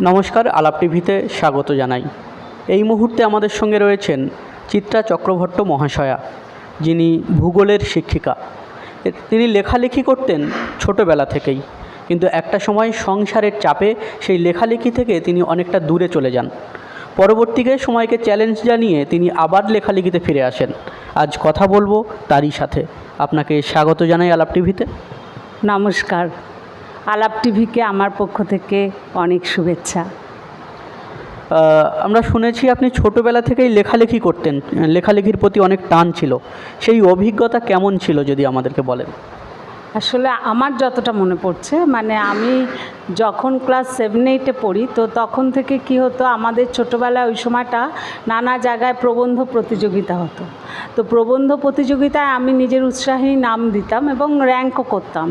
নমস্কার, আলাপ টিভিতে স্বাগত জানাই। এই মুহূর্তে আমাদের সঙ্গে রয়েছেন চিত্রা চক্রভট্ট মহাশয়া, যিনি ভূগোলের শিক্ষিকা। তিনি লেখালেখি করতেন ছোটোবেলা থেকেই, কিন্তু একটা সময় সংসারের চাপে সেই লেখালেখি থেকে তিনি অনেকটা দূরে চলে যান। পরবর্তীকে সময়কে চ্যালেঞ্জ জানিয়ে তিনি আবার লেখালেখিতে ফিরে আসেন। আজ কথা বলব তারই সাথে। আপনাকে স্বাগত জানাই আলাপ টিভিতে। নমস্কার। আলাপ টিভিকে আমার পক্ষ থেকে অনেক শুভেচ্ছা। আমরা শুনেছি আপনি ছোটোবেলা থেকেই লেখালেখি করতেন। লেখালেখির প্রতি অনেক টান ছিল। সেই অভিজ্ঞতা কেমন ছিল যদি আমাদেরকে বলেন? আসলে আমার যতটা মনে পড়ছে মানে আমি যখন ক্লাস সেভেন এইটে পড়ি, তো তখন থেকে কি হতো, আমাদের ছোটোবেলায় ওই সময়টা নানা জায়গায় প্রবন্ধ প্রতিযোগিতা হতো। তো প্রবন্ধ প্রতিযোগিতায় আমি নিজের উৎসাহেই নাম দিতাম এবং র্যাঙ্কও করতাম।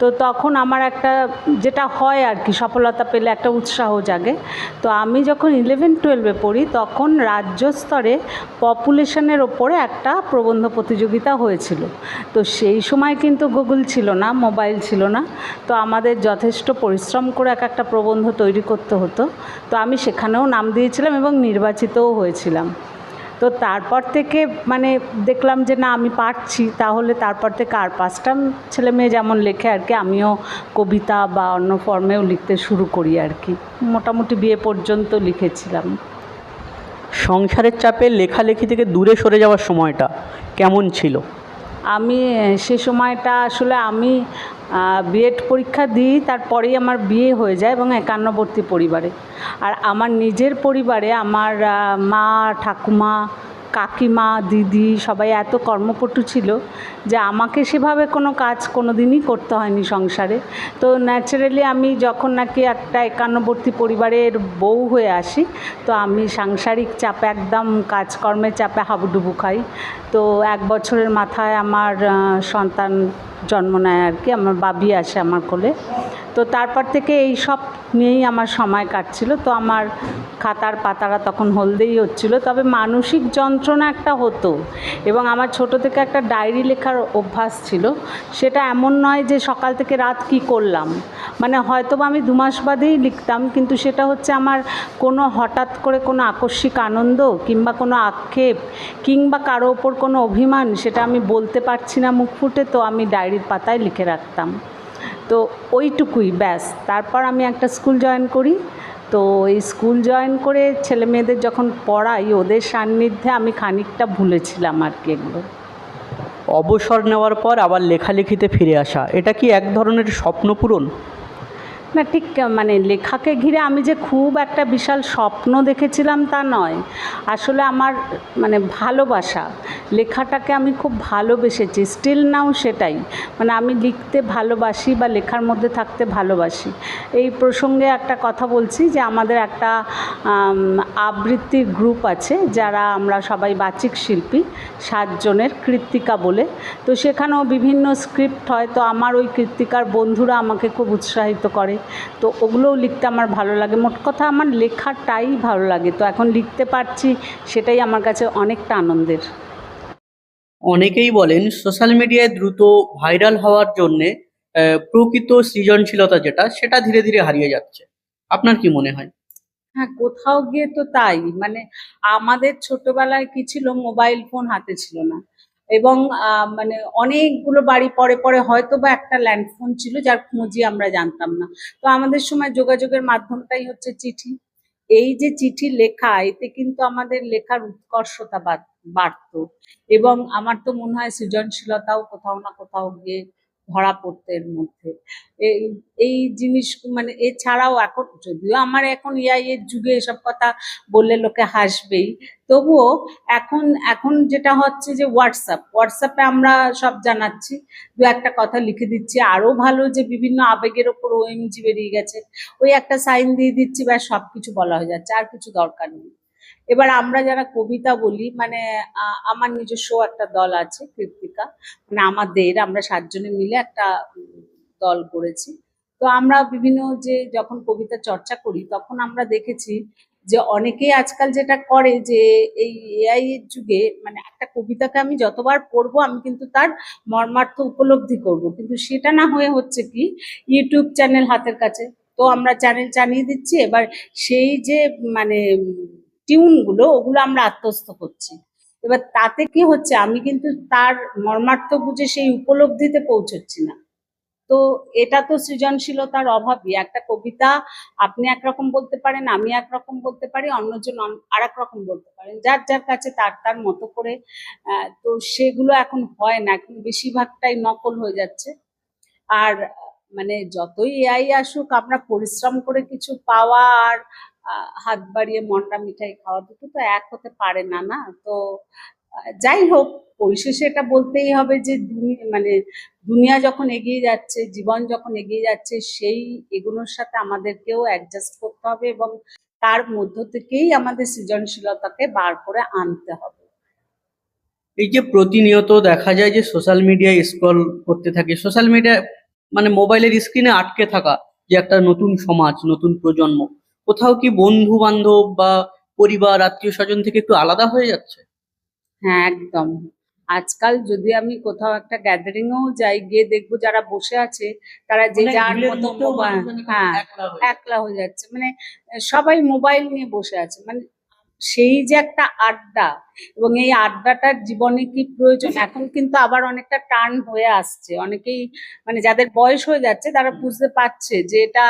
তো তখন আমার একটা, যেটা হয় আর কি, সফলতা পেলে একটা উৎসাহ জাগে। তো আমি যখন ইলেভেন টুয়েলভে পড়ি, তখন রাজ্য স্তরে পপুলেশনের ওপরে একটা প্রবন্ধ প্রতিযোগিতা হয়েছিল। তো সেই সময় কিন্তু গুগল ছিল না মোবাইল ছিল না। তো আমাদের যথেষ্ট পরিশ্রম করে এক একটা প্রবন্ধ তৈরি করতে হতো। তো আমি সেখানেও নাম দিয়েছিলাম এবং নির্বাচিতও হয়েছিলাম। তো তারপর থেকে মানে দেখলাম যে না, আমি পারছি। তাহলে তারপর থেকে আর পাঁচটা ছেলে মেয়ে যেমন লেখে আর কি, আমিও কবিতা বা অন্য ফর্মেও লিখতে শুরু করি আর কি। মোটামুটি বিয়ে পর্যন্ত লিখেছিলাম। সংসারের চাপে লেখালেখি থেকে দূরে সরে যাওয়ার সময়টা কেমন ছিল? আমি সে সময়টা আসলে আমি বিএড পরীক্ষা দিই, তারপরেই আমার বিয়ে হয়ে যায় এবং একান্নবর্তী পরিবারে। আর আমার নিজের পরিবারে আমার মা, ঠাকুমা কাকিমা, দিদি সবাই এত কর্মপটু ছিল যে আমাকে সেভাবে কোনো কাজ কোনো দিনই করতে হয়নি সংসারে। তো ন্যাচারালি আমি যখন নাকি একটা একান্নবর্তী পরিবারের বউ হয়ে আসি, তো আমি সাংসারিক চাপে একদম কাজকর্মের চাপে হাবুডুবু খাই। তো এক বছরের মাথায় আমার সন্তান জন্ম নেয় আর কি, আমার বাবি আসে আমার কোলে। তো তারপর থেকে এই সব নিয়েই আমার সময় কাটছিল। তো আমার খাতার পাতারা তখন হলদেই হচ্ছিল। তবে মানসিক যন্ত্রণা একটা হতো এবং আমার ছোট থেকে একটা ডায়েরি লেখার অভ্যাস ছিল। সেটা এমন নয় যে সকাল থেকে রাত কি করলাম। মানে হয়তো আমি দু মাস বাদেই লিখতাম, কিন্তু সেটা হচ্ছে আমার কোনো হঠাৎ করে কোনো আকস্মিক আনন্দ কিংবা কোনো আক্ষেপ কিংবা কারও ওপর কোনো অভিমান, সেটা আমি বলতে পারছি না মুখ ফুটে। তো আমি ডায়েরির পাতায় লিখে রাখতাম। তো ওইটুকুই, ব্যাস। তারপর আমি একটা স্কুল জয়েন করি। তো এই স্কুল জয়েন করে ছেলে মেয়েদের যখন পড়াই, ওদের সান্নিধ্যে আমি খানিকটা ভুলেছিলাম আর কি এগুলো। অবসর নেওয়ার পর আবার লেখালেখিতে ফিরে আসা, এটা কি এক ধরনের স্বপ্ন পূরণ? না, ঠিক মানে লেখাকে ঘিরে আমি যে খুব একটা বিশাল স্বপ্ন দেখেছিলাম তা নয়। আসলে আমার মানে ভালোবাসা, লেখাটাকে আমি খুব ভালোবেসেছি। স্টিল নাও সেটাই। মানে আমি লিখতে ভালোবাসি বা লেখার মধ্যে থাকতে ভালোবাসি। এই প্রসঙ্গে একটা কথা বলছি যে আমাদের একটা আবৃত্তির গ্রুপ আছে যারা আমরা সবাই বাচিক শিল্পী, সাতজনের কৃত্তিকা বলে। তো সেখানেও বিভিন্ন স্ক্রিপ্ট হয়। তো আমার ওই কৃত্তিকার বন্ধুরা আমাকে খুব উৎসাহিত করে। তো ওগুলোও লিখতে আমার ভালো লাগে। মোট কথা আমার লেখাটাই ভালো লাগে। তো এখন লিখতে পারছি সেটাই আমার কাছে অনেকটা আনন্দের। অনেকেই বলেন সোশ্যাল মিডিয়ায় দ্রুত ভাইরাল হওয়ার জন্যে প্রকৃত সৃজনশীলতা যেটা সেটা ধীরে ধীরে হারিয়ে যাচ্ছে। আপনার কি মনে হয়? হ্যাঁ কোথাও গিয়ে তো তাই। মানে আমাদের ছোটবেলায় কি ছিল? মোবাইল ফোন হাতে ছিল না। এবং মানে অনেকগুলো বাড়ি পরে পরে হয়তো বা একটা ল্যান্ডফোন ছিল যার খোঁজই আমরা জানতাম না। তো আমাদের সময় যোগাযোগের মাধ্যমটাই হচ্ছে চিঠি। এই যে চিঠি লেখা, এতে কিন্তু আমাদের লেখার উৎকর্ষতা বাড়- বাড়তো। এবং আমার তো মনে হয় সৃজনশীলতাও কোথাও না কোথাও গিয়ে ধরা পড়তো এর মধ্যে এই জিনিস মানে এছাড়াও এখন, যদিও আমার এখন ইআই এর যুগে এসব কথা বললে লোকে হাসবেই, তবুও এখন এখন যেটা হচ্ছে যে হোয়াটসঅ্যাপ হোয়াটসঅ্যাপে আমরা সব জানাচ্ছি, দু একটা কথা লিখে দিচ্ছি আরও ভালো যে বিভিন্ন আবেগের ওপর ওএমজি বেরিয়ে গেছে, ওই একটা সাইন দিয়ে দিচ্ছি, ব্যাস সব কিছু বলা হয়ে যাচ্ছে, আর কিছু দরকার নেই। এবার আমরা যারা কবিতা বলি মানে আমার নিজস্ব একটা দল আছে, কৃত্তিকা। মানে আমাদের, আমরা সাতজনে মিলে একটা দল করেছি। তো আমরা বিভিন্ন যে, যখন কবিতা চর্চা করি, তখন আমরা দেখেছি যে, অনেকেই আজকাল যেটা করে যে, এই এআই এর যুগে মানে একটা কবিতাকে আমি যতবার পড়ব, আমি কিন্তু তার মর্মার্থ উপলব্ধি করব। কিন্তু সেটা না হয়ে হচ্ছে কি ইউটিউব চ্যানেল হাতের কাছে। তো আমরা চ্যানেল চালিয়ে দিচ্ছি, এবার সেই যে মানে টিউনগুলো ওগুলো আমরা আত্মস্থ করছি। এবার তাতে কি হচ্ছে, আমি কিন্তু তার মর্মার্থ বুঝে সেই উপলব্ধিতে পৌঁছচ্ছি না। তো এটা তো সৃজনশীলতার অভাবই। একটা কবিতা আপনি একরকম বলতে পারেন, আমি একরকম বলতে পারি, অন্যজন আর রকম বলতে পারেন। যার যার কাছে তার তার মতো করে তো সেগুলো এখন হয় না। এখন বেশিরভাগটাই নকল হয়ে যাচ্ছে। আর মানে যতই এআই আসুক, আমরা পরিশ্রম করে কিছু পাওয়া আর হাত বাড়িয়ে মন্ডা মিঠাই খাওয়া দুটো তো এক হতে পারে না না? তো যাই হোক, পরিশেষে এটা বলতেই হবে যে মানে দুনিয়া যখন এগিয়ে যাচ্ছে, জীবন যখন এগিয়ে যাচ্ছে, সেই এগুলোর সাথে আমাদেরকেও অ্যাডজাস্ট করতে হবে এবং তার মধ্য থেকেই আমাদের সৃজনশীলতাকে বার করে আনতে হবে। এই যে প্রতিনিয়ত দেখা যায় যে সোশ্যাল মিডিয়ায় স্ক্রল করতে থাকে সোশ্যাল মিডিয়া মানে মোবাইলের স্ক্রিনে আটকে থাকা যে একটা নতুন সমাজ, নতুন প্রজন্ম কোথাও কি বন্ধু বান্ধব বা পরিবার আত্মীয় স্বজন থেকে একটু আলাদা হয়ে যাচ্ছে? হ্যাঁ একদম। আজকাল যদি আমি কোথাও একটা গ্যাদারিংও যাই গিয়ে দেখব যারা বসে আছে তারা যে যার মতো হ্যাঁ একলা হয়ে যাচ্ছে। মানে সবাই মোবাইল নিয়ে বসে আছে। মানে সেই যে একটা আড্ডা এবং এই আড্ডাটার জীবনে কি প্রয়োজন? এখন কিন্তু আবার অনেকটা টার্ন হয়ে আসছে। অনেকেই মানে যাদের বয়স হয়ে যাচ্ছে তারা বুঝতে পারছে যে এটা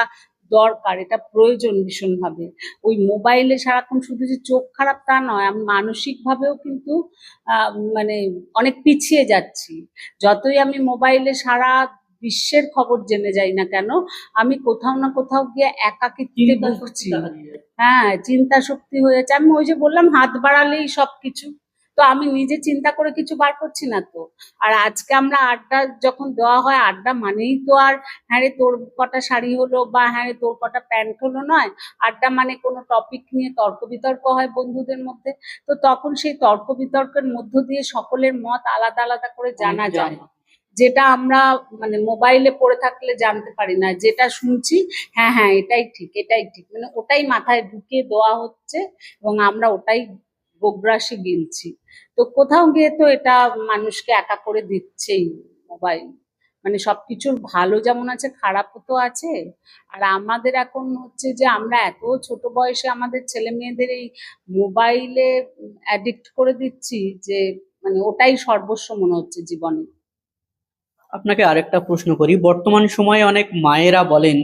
দরকার এটা প্রয়োজন ভীষণভাবে। ওই মোবাইলে সারাক্ষণ শুধু যে চোখ খারাপ তা নয় আমি মানসিকভাবেও কিন্তু মানে অনেক পিছিয়ে যাচ্ছি। যতই আমি মোবাইলে সারা বিশ্বের খবর জেনে যাই না কেন আমি কোথাও না কোথাও গিয়ে একাকিত্বে ভুগছি। হ্যাঁ চিন্তা শক্তি হয়ে যাচ্ছে। আমি ওই যে বললাম হাত বাড়ালেই সবকিছু। তো আমি নিজে চিন্তা করে কিছু বার করছি না তো। আর আজকে আমরা আড্ডা যখন দেওয়া হয় আড্ডা মানেই তো আর হ্যাঁ রে তোর কটা শাড়ি হলো বা হ্যাঁ রে তোর কটা প্যান্ট হলো নয়। আড্ডা মানে কোনো টপিক নিয়ে তর্ক বিতর্ক হয় বন্ধুদের মধ্যে। তো তখন সেই তর্ক বিতর্কের মধ্য দিয়ে সকলের মত আলাদা আলাদা করে জানা যায়। যেটা আমরা মানে মোবাইলে পড়ে থাকলে জানতে পারি না। যেটা শুনছি হ্যাঁ হ্যাঁ এটাই ঠিক এটাই ঠিক। মানে ওটাই মাথায় ঢুকিয়ে দেওয়া হচ্ছে এবং আমরা ওটাই গোগ্রাসে গিলছি। তো কোথাও গিয়ে তো এটা মানুষকে একা করে দিচ্ছেই মোবাইল। মানে সবকিছুর ভালো যেমন আছে, খারাপও তো আছে। আর আমাদের এখন হচ্ছে যে আমরা এত ছোট বয়সে আমাদের ছেলে মেয়েদের এই মোবাইলে অ্যাডিক্ট করে দিচ্ছি যে মানে ওটাই সর্বস্ব মনে হচ্ছে জীবনে। আপনাকে আরেকটা প্রশ্ন করি। বর্তমান সময়ে অনেক মায়েরা বলেন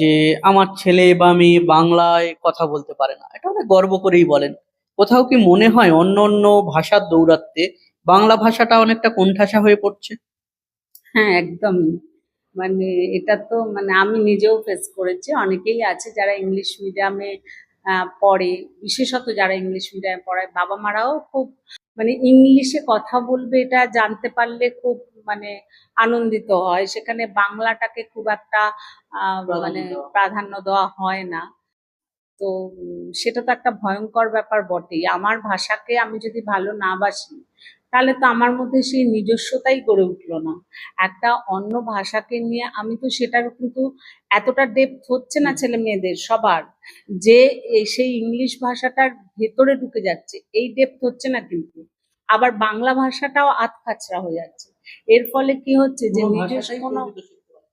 যে আমার ছেলে বা মেয়ে বাংলায় কথা বলতে পারে না। এটা অনেক গর্ব করেই বলেন। কোথাও কি মনে হয় অন্য অন্য ভাষার দৌরাত্মে? বাংলা ভাষাটা অনেকটা কোণঠাসা হয়ে পড়ছে। হ্যাঁ একদম মানে এটা তো মানে আমি নিজেও ফেস করেছি। অনেকেই আছে যারা ইংলিশ মিডিয়ামে পড়ে। বিশেষত যারা ইংলিশ মিডিয়ামে পড়ায় বাবা মারাও খুব মানে ইংলিশে কথা বলবে এটা জানতে পারলে খুব মানে আনন্দিত হয়। সেখানে বাংলাটাকে খুব একটা আহ, মানে প্রাধান্য দেওয়া হয় না। তো সেটা তো একটা ভয়ঙ্কর ব্যাপার বটেই। আমার ভাষাকে আমি যদি ভালো না বাসি তাহলে তো আমার মধ্যে সেই নিজস্বতাই গড়ে উঠল না। একটা অন্য ভাষাকে নিয়ে আমি তো সেটার কিন্তু এতটা ডেপথ হচ্ছে না ছেলে মেয়েদের সবার। যে এই সেই ইংলিশ ভাষাটার ভেতরে ঢুকে যাচ্ছে এই ডেপথ হচ্ছে না কিন্তু। আবার বাংলা ভাষাটাও আতখাচরা হয়ে যাচ্ছে। এর ফলে কি হচ্ছে যে নিজস্ব কোনো।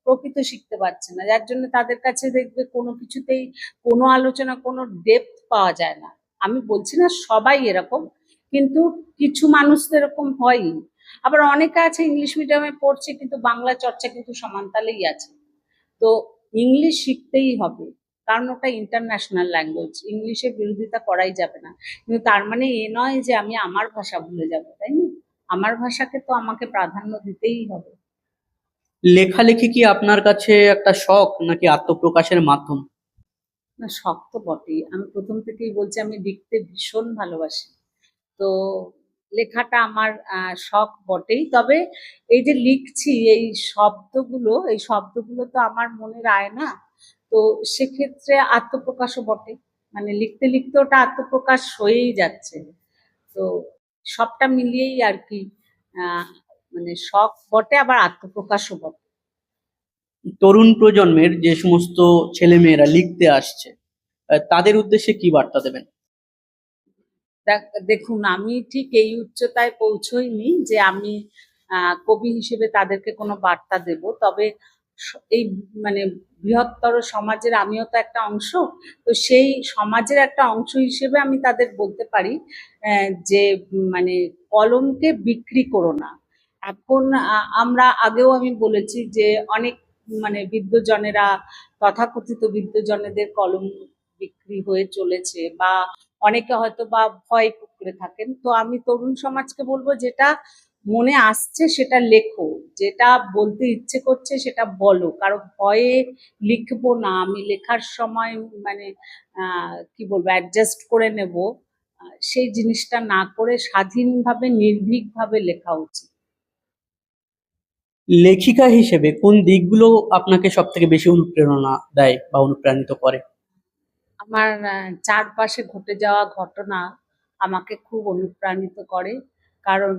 প্রকৃত শিখতে পারছে না। যার জন্য তাদের কাছে দেখবে কোনো কিছুতেই কোনো আলোচনা, কোনো ডেপথ পাওয়া যায় না। আমি বলছি না সবাই এরকম, কিন্তু কিছু মানুষ তো এরকম হয়ই। আবার অনেকে আছে ইংলিশ মিডিয়ামে পড়ছে, কিন্তু বাংলা চর্চা কিন্তু সমানতালেই আছে। তো ইংলিশ শিখতেই হবে, কারণ ওটা ইন্টারন্যাশনাল ল্যাঙ্গুয়েজ ইংলিশের বিরোধিতা করাই যাবে না। কিন্তু তার মানে এ নয় যে আমি আমার ভাষা ভুলে যাব, তাই না? আমার ভাষাকে তো আমাকে প্রাধান্য দিতেই হবে। লেখালেখি কি আপনার কাছে একটা শখ নাকি আত্মপ্রকাশের মাধ্যম? না, শখ তো বটেই। আমি প্রথম থেকেই বলছি, আমি লিখতে ভীষণ ভালোবাসি। তো লেখাটা আমার শখ বটেই। তবে এই যে লিখছি, এই শব্দগুলো এই শব্দগুলো তো আমার মনের আয়না। তো সেক্ষেত্রে আত্মপ্রকাশও বটে। মানে লিখতে লিখতে ওটা আত্মপ্রকাশ হয়েই যাচ্ছে। তো সবটা মিলিয়েই আর কি মানে শখ বটে, আবার আত্মপ্রকাশও বটে। তরুণ প্রজন্মের যে সমস্ত ছেলেমেয়েরা লিখতে আসছে তাদের উদ্দেশ্যে কি বার্তা দেবেন? দেখ- দেখুন, আমি ঠিক এই উচ্চতায় পৌঁছইনি যে আমি কবি হিসেবে তাদেরকে কোনো বার্তা দেব, তবে এই মানে বৃহত্তর সমাজের আমিও তো একটা অংশ, তো সেই সমাজের একটা অংশ হিসেবে আমি তাদের বলতে পারি যে মানে কলমকে বিক্রি করো না। এখন আমরা আগেও আমি বলেছি যে অনেক মানে বিদ্যজনেরা তথাকথিত বিদ্যজনেদের কলম বিক্রি হয়ে চলেছে বা অনেকে হয়তো বা ভয় করে থাকেন। তো আমি তরুণ সমাজকে বলব যেটা মনে আসছে সেটা লেখো, যেটা বলতে ইচ্ছে করছে সেটা বলো। কারও ভয়ে লিখব না, আমি লেখার সময় মানে কি বলব অ্যাডজাস্ট করে নেব। সেই জিনিসটা না করে স্বাধীনভাবে, নির্ভীকভাবে লেখা উচিত। লেখিকা হিসেবে কোন দিকগুলো আপনাকে সব থেকে বেশি অনুপ্রেরণা দেয় বা অনুপ্রাণিত করে? আমার চারপাশে ঘটে যাওয়া ঘটনা আমাকে খুব অনুপ্রাণিত করে। কারণ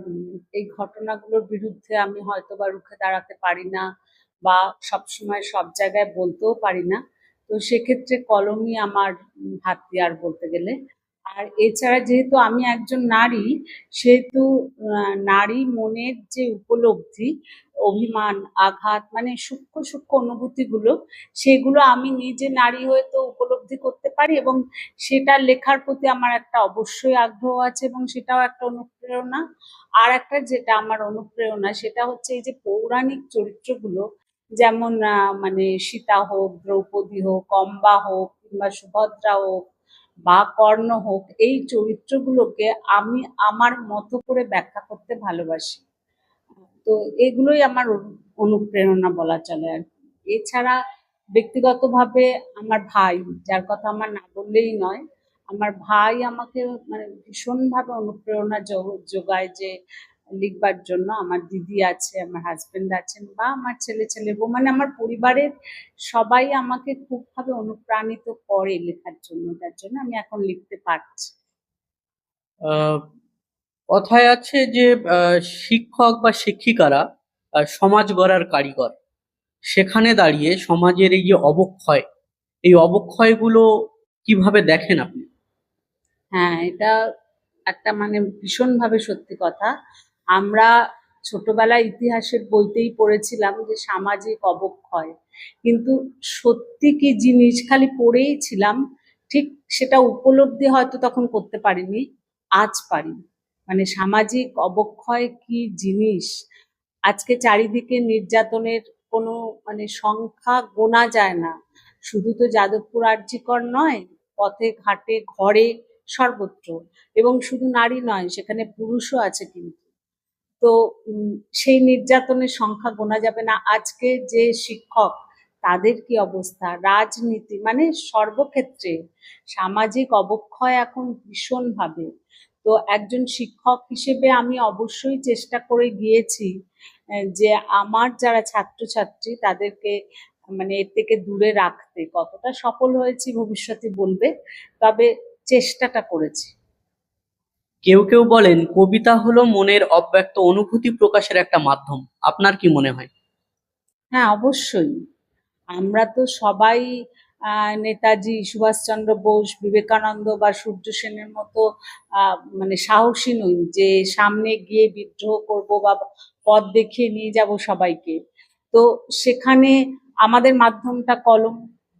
এই ঘটনাগুলোর বিরুদ্ধে আমি হয়তো বা রুখে দাঁড়াতে পারি না বা সবসময় সব জায়গায় বলতেও পারি না। তো সেক্ষেত্রে কলমই আমার হাতিয়ার বলতে গেলে। আর এছাড়া যেহেতু আমি একজন নারী, সেহেতু নারী মনের যে উপলব্ধি, অভিমান, আঘাত মানে সূক্ষ্ম সূক্ষ্ম অনুভূতিগুলো, সেগুলো আমি নিজে নারী হয়ে তো উপলব্ধি করতে পারি এবং সেটা লেখার প্রতি আমার একটা অবশ্যই আগ্রহ আছে এবং সেটাও একটা অনুপ্রেরণা। আর একটা যেটা আমার অনুপ্রেরণা, সেটা হচ্ছে এই যে পৌরাণিক চরিত্রগুলো, যেমন মানে সীতা হোক, দ্রৌপদী হোক, অম্বা হোক কিংবা সুভদ্রা হোক বা কর্ণ হোক, এই চরিত্রগুলোকে আমি আমার মতো করে ব্যাখ্যা করতে ভালোবাসি তো এগুলোই আমার অনুপ্রেরণা বলা চলে আর। এছাড়া ব্যক্তিগতভাবে আমার ভাই, যার কথা আমার না বললেই নয়, আমার ভাই আমাকে মানে ভীষণভাবে অনুপ্রেরণা যোগায় যে লিখবার জন্য আমার দিদি আছে আমার হাজবেন্ড আছেন বা আমার ছেলে ছেলে বউ মানে আমার পরিবারের সবাই আমাকে খুবভাবে অনুপ্রাণিত করে লেখার জন্য যার জন্য আমি এখন লিখতে পারছি। কথায় আছে যে শিক্ষক বা শিক্ষিকারা সমাজ গড়ার কারিগর। সেখানে দাঁড়িয়ে সমাজের এই যে অবক্ষয় এই অবক্ষয়গুলো কীভাবে দেখেন আপনি? হ্যাঁ এটা একটা মানে ভীষণভাবে সত্যি কথা। আমরা ছোটবেলায় ইতিহাসের বইতেই পড়েছিলাম যে সামাজিক অবক্ষয়। কিন্তু সত্যি কি জিনিস খালি পড়েই ছিলাম? ঠিক সেটা উপলব্ধি হয়তো তখন করতে পারিনি, আজ পারি। মানে সামাজিক অবক্ষয় কি জিনিস? আজকে চারিদিকে নির্যাতনের কোনো মানে সংখ্যা গোনা যায় না। শুধু তো যাদবপুর আর্যিকর নয়, পথে, ঘাটে, ঘরে সর্বত্র। এবং শুধু নারী নয়, সেখানে পুরুষও আছে কিন্তু। তো সেই নির্যাতনের সংখ্যা গোনা যাবে না। আজকে যে শিক্ষক, তাদের কি অবস্থা? রাজনীতি মানে সর্বক্ষেত্রে সামাজিক অবক্ষয় এখন ভীষণভাবে। তো একজন শিক্ষক হিসেবে আমি অবশ্যই চেষ্টা করে গিয়েছি যে আমার যারা ছাত্রছাত্রী, তাদেরকে মানে এর থেকে দূরে রাখতে। কতটা সফল হয়েছি ভবিষ্যতে বলবে, তবে চেষ্টাটা করেছি। কেউ কেউ বলেন, কবিতা হলো মনের অব্যক্ত অনুভূতি প্রকাশের একটা মাধ্যম। আপনার কি মনে হয়? হ্যাঁ অবশ্যই। আমরা তো সবাই নেতাজি সুভাষচন্দ্র বোস, বিবেকানন্দ বা সূর্য সেনের মতো মানে সাহসী নই যে সামনে গিয়ে বিদ্রোহ করব বা পথ দেখিয়ে নিয়ে যাব সবাইকে। তো সেখানে আমাদের মাধ্যমটা কলম।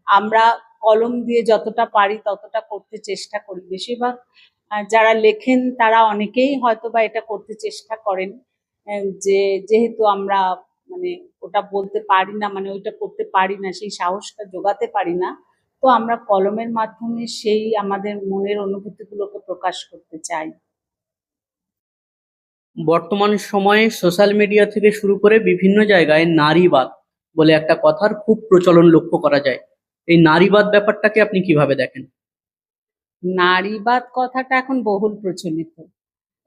আমরা কলম দিয়ে যতটা পারি ততটা করতে চেষ্টা করি। বেশিরভাগ যারা লেখেন তারা অনেকেই হয়তো বা এটা করতে চেষ্টা করেন যে যেহেতু আমরা মানে ওটা বলতে পারি না মানে ওইটা করতে পারি না, সেই সাহসটা জোগাতে পারি না, তো আমরা কলমের মাধ্যমে সেই আমাদের মনের অনুভূতিগুলোকে প্রকাশ করতে চাই। বর্তমান সময়ে সোশ্যাল মিডিয়া থেকে শুরু করে বিভিন্ন জায়গায় নারীবাদ বলে একটা কথার খুব প্রচলন লক্ষ্য করা যায়। এই নারীবাদ ব্যাপারটাকে আপনি কীভাবে দেখেন? নারীবাদ কথাটা এখন বহুল প্রচলিত।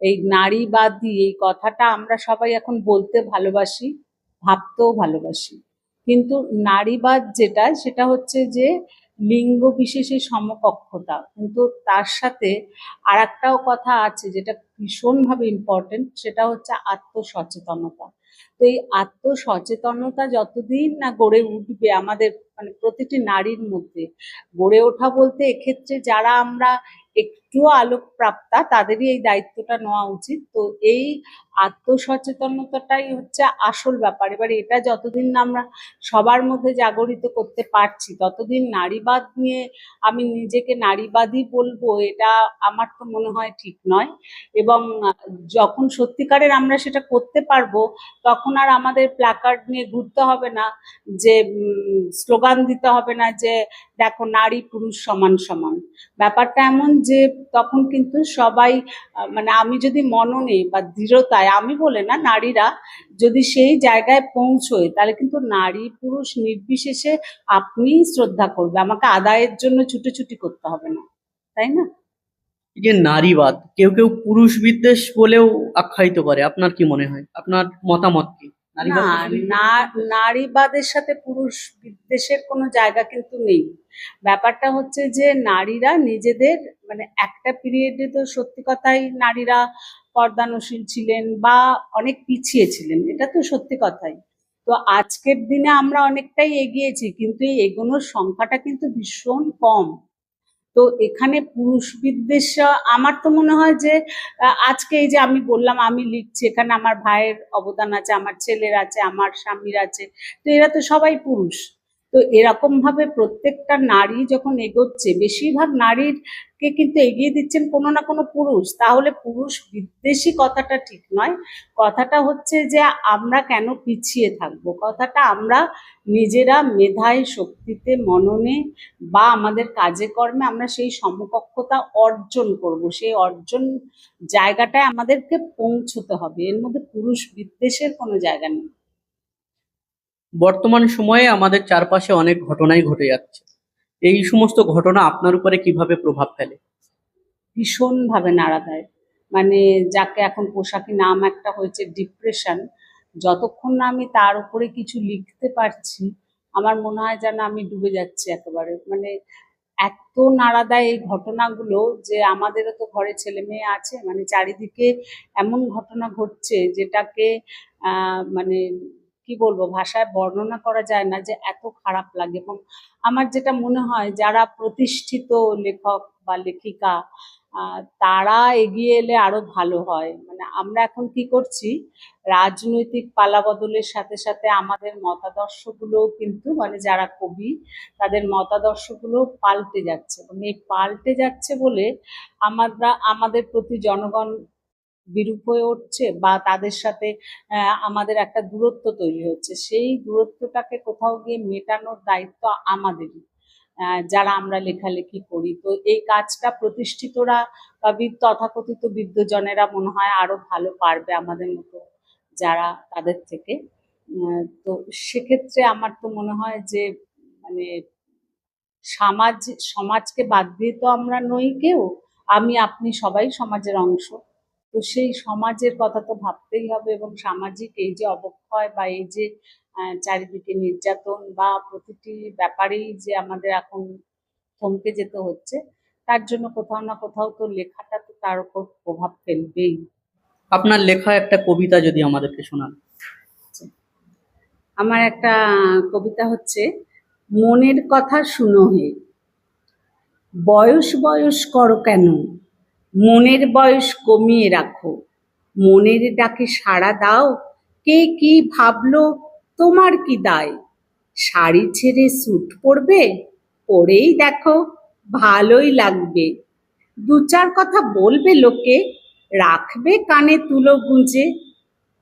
এই নারীবাদী এই কথাটা আমরা সবাই এখন বলতে ভালোবাসি, ভাবতেও ভালোবাসি। কিন্তু নারীবাদ যেটা, সেটা হচ্ছে যে লিঙ্গ বিশেষে সমকক্ষতা। কিন্তু তার সাথে আর একটাও কথা আছে যেটা ভীষণভাবে ইম্পর্টেন্ট সেটা হচ্ছে আত্মসচেতনতা। তো এই আত্মসচেতনতা যতদিন না গড়ে উঠবে আমাদের মানে প্রতিটি নারীর মধ্যে। গড়ে ওঠা বলতে এক্ষেত্রে যারা আমরা একটু আলোকপ্রাপ্তা, তাদেরই এই দায়িত্বটা নেওয়া উচিত। তো এই আত্মসচেতনতাটাই হচ্ছে আসল ব্যাপার। এবার এটা যতদিন না আমরা সবার মধ্যে জাগরিত করতে পারছি, ততদিন নারীবাদ নিয়ে আমি নিজেকে নারীবাদী বলব, এটা আমার তো মনে হয় ঠিক নয়। এবং যখন সত্যিকারের আমরা সেটা করতে পারব, তখন আর আমাদের প্ল্যাকার্ড নিয়ে ঘুরতে হবে না যে স্লোগান দিতে হবে না যে, দেখো, নারী, পুরুষ সমান সমান। ব্যাপারটা এমন যে, তখন কিন্তু সবাই মানে আমি যদি মননে বা দৃঢ়তায়, আমি বলে না, নারীরা যদি সেই জায়গায় পৌঁছয়, তাহলে কিন্তু নারী, পুরুষ নির্বিশেষে আপনি শ্রদ্ধা করবে। আমাকে আদায়ের জন্য ছুটোছুটি করতে হবে না। তাই না? যে নারীবাদ, কেউ কেউ পুরুষ বিদ্বেষ বলেও আখ্যায়িত করে। আপনার কি মনে হয়? আপনার মতামত কি? না নারীবাদের সাথে? পুরুষ বিদ্বেষের কোনো জায়গা কিন্তু নেই। ব্যাপারটা হচ্ছে যে নারীরা নিজেদের মানে একটা পিরিয়ডে তো সত্যি কথাই নারীরা পর্দানশীল ছিলেন বা অনেক পিছিয়ে ছিলেন এটা তো সত্যি কথাই। তো আজকের দিনে আমরা অনেকটাই এগিয়েছি কিন্তু এই এগোনোর সংখ্যাটা কিন্তু ভীষণ কম। তো এখানে পুরুষ বিদ্বেষ আমার তো মনে হয় যে আজকে এই যে আমি বললাম, আমি লিখছি, এখানে আমার ভাইয়ের অবদান আছে, আমার ছেলের আছে, আমার স্বামীর আছে, তো এরা তো সবাই পুরুষ। তো এরকম ভাবে প্রত্যেকটা নারী যখন এগোচ্ছে, বেশিরভাগ নারীর কে কিন্তু এগিয়ে দিচ্ছেন কোনো না কোনো পুরুষ। তাহলে পুরুষ বিদ্বেষী কথাটা ঠিক নয়। কথাটা হচ্ছে যে, আমরা কেন পিছিয়ে থাকব? কথাটা আমরা নিজেরা মেধায়, শক্তিতে, মননে বা আমাদের কাজে কর্মে আমরা সেই সমকক্ষতা অর্জন করব। সেই অর্জন জায়গাটায় আমাদেরকে পৌঁছতে হবে। এর মধ্যে পুরুষ বিদ্বেষের কোনো জায়গা নেই। বর্তমান সময়ে আমাদের চারপাশে অনেক ঘটনাই ঘটে যাচ্ছে। এই সমস্ত ঘটনা আপনার উপরে কীভাবে প্রভাব ফেলে? ভীষণভাবে নাড়া দেয় মানে যাকে এখন পোশাকি নাম একটা হয়েছে ডিপ্রেশন, যতক্ষণ না আমি তার উপরে কিছু লিখতে পারছি, আমার মনে হয় যেন আমি ডুবে যাচ্ছি একেবারে। মানে এত নাড়া দেয় এই ঘটনাগুলো যে আমাদেরও তো ঘরে ছেলে মেয়ে আছে মানে চারিদিকে এমন ঘটনা ঘটছে যেটাকে মানে কি বলব, ভাষায় বর্ণনা করা যায় না যে এত খারাপ লাগে। এবং আমার যেটা মনে হয়, যারা প্রতিষ্ঠিত লেখক বা লেখিকা তারা এগিয়ে এলে আরও ভালো হয়। মানে আমরা এখন কি করছি, রাজনৈতিক পালাবদলের সাথে সাথে আমাদের মতাদর্শগুলো কিন্তু মানে যারা কবি, তাদের মতাদর্শগুলো পাল্টে যাচ্ছে। এবং এই পাল্টে যাচ্ছে বলে আমরা আমাদের প্রতি জনগণ বিরূপ হয়ে উঠছে বা তাদের সাথে আমাদের একটা দূরত্ব তৈরি হচ্ছে। সেই দূরত্বটাকে কোথাও গিয়ে মেটানোর দায়িত্ব আমাদেরই যারা আমরা লেখালেখি করি। তো এই কাজটা প্রতিষ্ঠিতরা বা তথাকথিত বিদ্বজনেরা মনে হয় আরও ভালো পারবে আমাদের মতো যারা তাদের থেকে। তো সেক্ষেত্রে আমার তো মনে হয় যে মানে সমাজ, সমাজকে বাদ দিয়ে তো আমরা নই কেউ। আমি, আপনি সবাই সমাজের অংশ। তো সেই সমাজের কথা তো ভাবতেই হবে এবং সামাজিক এই যে অবক্ষয় বা এই যে চারিদিকে নির্যাতন বা প্রতিটি ব্যাপারেই যে আমাদের এখন থমকে যেতে হচ্ছে তার জন্য কোথাও না কোথাও তো লেখাটা তো তার উপর প্রভাব ফেলবেই। আপনার লেখা একটা কবিতা যদি আমাদেরকে শোনান। আমার একটা কবিতা হচ্ছে মনের কথা শুনো হে। বয়স বয়স করো কেন? মনের বয়স কমিয়ে রাখো। মনের ডাকে সাড়া দাও। কে কি ভাবলো? তোমার কি দায়? শাড়ি ছেড়ে স্যুট পরবে? পরেই দেখো, ভালোই লাগবে। দু চার কথা বলবে লোকে, রাখবে কানে তুলো গুঁজে।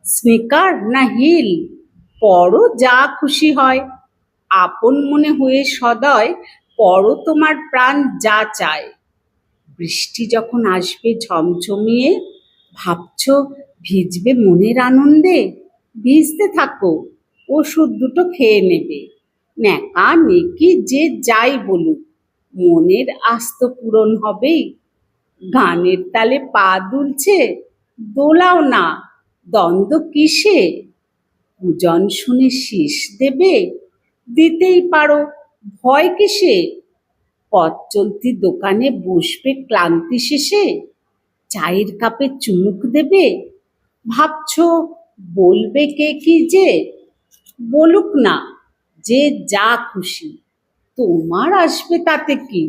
স্নিকার না হিল? পরও যা খুশি হয়। আপন মনে হয়ে সদয় পরও তোমার প্রাণ যা চায়। বৃষ্টি যখন আসবে ঝমঝমিয়ে, ভাবছ ভিজবে মনের আনন্দে? ভিজতে থাকো, ওষুধ দুটো খেয়ে নেবে। ন্যাকা নেকি যে যাই বলুক, মনের আস্ত পূরণ হবেই। গানের তালে পা দুলছে, দোলাও না, দ্বন্দ্ব কিসে? পূজন শুনে শীষ দেবে, দিতেই পারো ভয় কিসে? পথ চলতি দোকানে বসবে ক্লান্তি শেষে? চায়ের কাপে চুমুক দেবে? ভাবছ, বলবে কে কি যে? বলুক না, যে যা খুশি। তোমার আসবে তাতে কি?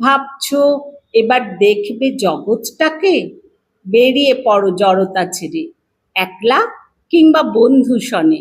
ভাবছ, এবার দেখবে জগৎটাকে? বেরিয়ে পড়ো জড়তা ছেড়ে, একলা কিংবা বন্ধু সনে।